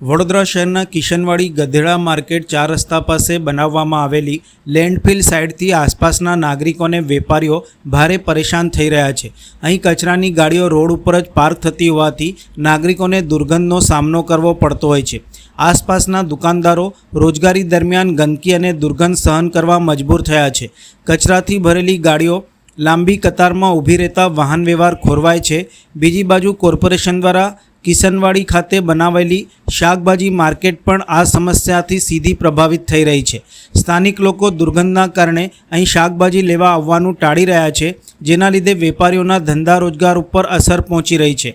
વડોદરા શહેરના કિશનવાડી ગધેડા માર્કેટ ચાર રસ્તા પાસે બનાવવામાં આવેલી લેન્ડફિલ સાઇડથી આસપાસના નાગરિકોને વેપારીઓ ભારે પરેશાન થઈ રહ્યા છે. અહીં કચરાની ગાડીઓ રોડ ઉપર જ પાર્ક થતી હોવાથી નાગરિકોને દુર્ગંધનો સામનો કરવો પડતો હોય છે. આસપાસના દુકાનદારો રોજગારી દરમિયાન ગંદકી અને દુર્ગંધ સહન કરવા મજબૂર થયા છે. કચરાથી ભરેલી ગાડીઓ લાંબી કતારમાં ઊભી રહેતા વાહન વ્યવહાર ખોરવાય છે. બીજી બાજુ કોર્પોરેશન દ્વારા કિશનવાડી ખાતે બનાવેલી શાકભાજી માર્કેટ પણ આ સમસ્યાથી સીધી પ્રભાવિત થઈ રહી છે. સ્થાનિક લોકો દુર્ગંધના કારણે અહીં શાકભાજી લેવા આવવાનું ટાળી રહ્યા છે, જેના લીધે વેપારીઓના ધંધા રોજગાર ઉપર અસર પહોંચી રહી છે.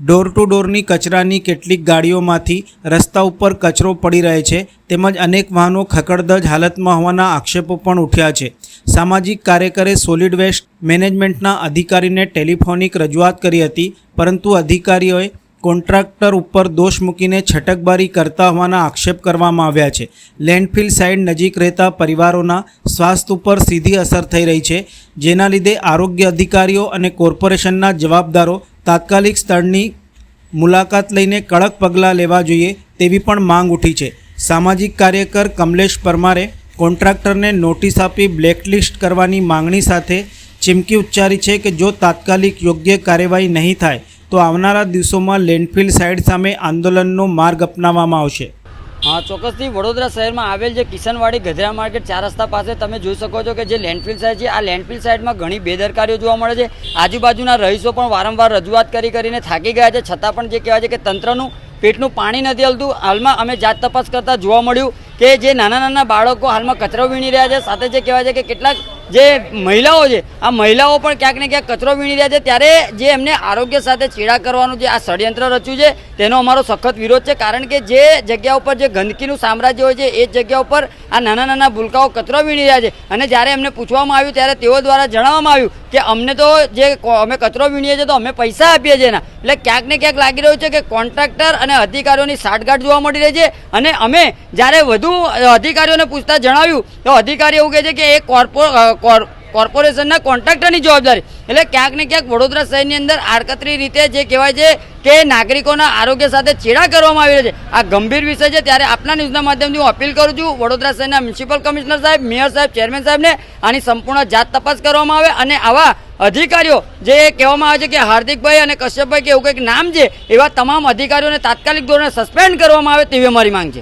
ડોર ટુ ડોરની કચરાની કેટલીક ગાડીઓમાંથી રસ્તા ઉપર કચરો પડી રહે છે, તેમજ અનેક વાહનો ખકડદજ હાલતમાં હોવાના આક્ષેપો પણ ઉઠ્યા છે. સામાજિક કાર્યકરે સોલિડ વેસ્ટ મેનેજમેન્ટના અધિકારીને ટેલિફોનિક રજૂઆત કરી હતી, પરંતુ અધિકારીઓએ કોન્ટ્રાક્ટર ઉપર દોષ મૂકીને છટકબારી કરતા હોવાના આક્ષેપ કરવામાં આવ્યા છે. લેન્ડફિલ સાઇડ નજીક રહેતા પરિવારોના સ્વાસ્થ્ય ઉપર સીધી અસર થઈ રહી છે, જેના લીધે આરોગ્ય અધિકારીઓ અને કોર્પોરેશનના જવાબદારો તાત્કાલિક સ્થળની મુલાકાત લઈને કડક પગલાં લેવા જોઈએ તેવી પણ માંગ ઉઠી છે. સામાજિક કાર્યકર કમલેશ પરમારે કોન્ટ્રાક્ટરને નોટિસ આપી બ્લેકલિસ્ટ કરવાની માંગણી સાથે ચીમકી ઉચ્ચારી છે કે જો તાત્કાલિક યોગ્ય કાર્યવાહી નહીં થાય તો આવનારા દિવસોમાં લેન્ડફિલ સાઇડ સામે આંદોલનનો માર્ગ અપનાવવામાં આવશે. હા, ચોક્કસથી વડોદરા શહેરમાં આવેલ જે કિશનવાડી ગધરા માર્કેટ ચાર રસ્તા પાસે તમે જોઈ શકો છો કે જે લેન્ડફિલ સાઇડ છે, આ લેન્ડફિલ સાઇડમાં ઘણી બેદરકારીઓ જોવા મળે છે. આજુબાજુના રહીશો પણ વારંવાર રજૂઆત કરી કરીને થાકી ગયા છે. છતાં પણ જે કહેવાય છે કે તંત્રનું પેટનું પાણી નથી હલતું. હાલમાં અમે જાત તપાસ કરતાં જોવા મળ્યું કે જે નાના નાના બાળકો હાલમાં કચરો વીણી રહ્યા છે. સાથે જે કહેવાય છે કે કેટલાક જે મહિલાઓ છે, આ મહિલાઓ પણ ક્યાંક ને ક્યાંક કચરો વીણી રહ્યા છે, ત્યારે જે એમને આરોગ્ય સાથે ચેડા કરવાનું જે આ ષડયંત્ર રચ્યું છે, તેનો અમારો સખત વિરોધ છે, કારણ કે જે જગ્યા ઉપર જે ગંદકીનું સામ્રાજ્ય હોય છે, એ જગ્યા ઉપર આ નાના નાના ભૂલકાઓ કચરો વીણી રહ્યા છે. અને જ્યારે એમને પૂછવામાં આવ્યું, ત્યારે તેઓ દ્વારા જણાવવામાં આવ્યું કે અમને તો જે અમે કચરો વીણીએ છીએ તો અમે પૈસા આપીએ છીએ એના. એટલે ક્યાંક ને ક્યાંક લાગી રહ્યું છે કે કોન્ટ્રાક્ટર અને અધિકારીઓની સાઠગાંઠ જોવા મળી રહી છે. અને અમે જ્યારે વધુ અધિકારીઓને પૂછતા જણાવ્યું, તો અધિકારી એવું કહે છે કે એ કોર્પો કોર્પોરેશનના કોન્ટ્રાક્ટરની જવાબદારી. એટલે ક્યાંક ને ક્યાંક વડોદરા શહેરની અંદર આડકતરી રીતે જે કહેવાય છે કે નાગરિકોના આરોગ્ય સાથે ચેડા કરવામાં આવી છે. આ ગંભીર વિષય છે. ત્યારે આપના ન્યૂઝના માધ્યમથી હું અપીલ કરું છું, વડોદરા શહેરના મ્યુનિસિપલ કમિશનર સાહેબ, મેયર સાહેબ, ચેરમેન સાહેબને આની સંપૂર્ણ જાત તપાસ કરવામાં આવે અને આવા અધિકારીઓ જે કહેવામાં આવે છે કે હાર્દિકભાઈ અને કશ્યપભાઈ કે એવું કંઈક નામ છે, એવા તમામ અધિકારીઓને તાત્કાલિક ધોરણે સસ્પેન્ડ કરવામાં આવે તેવી અમારી માંગ છે.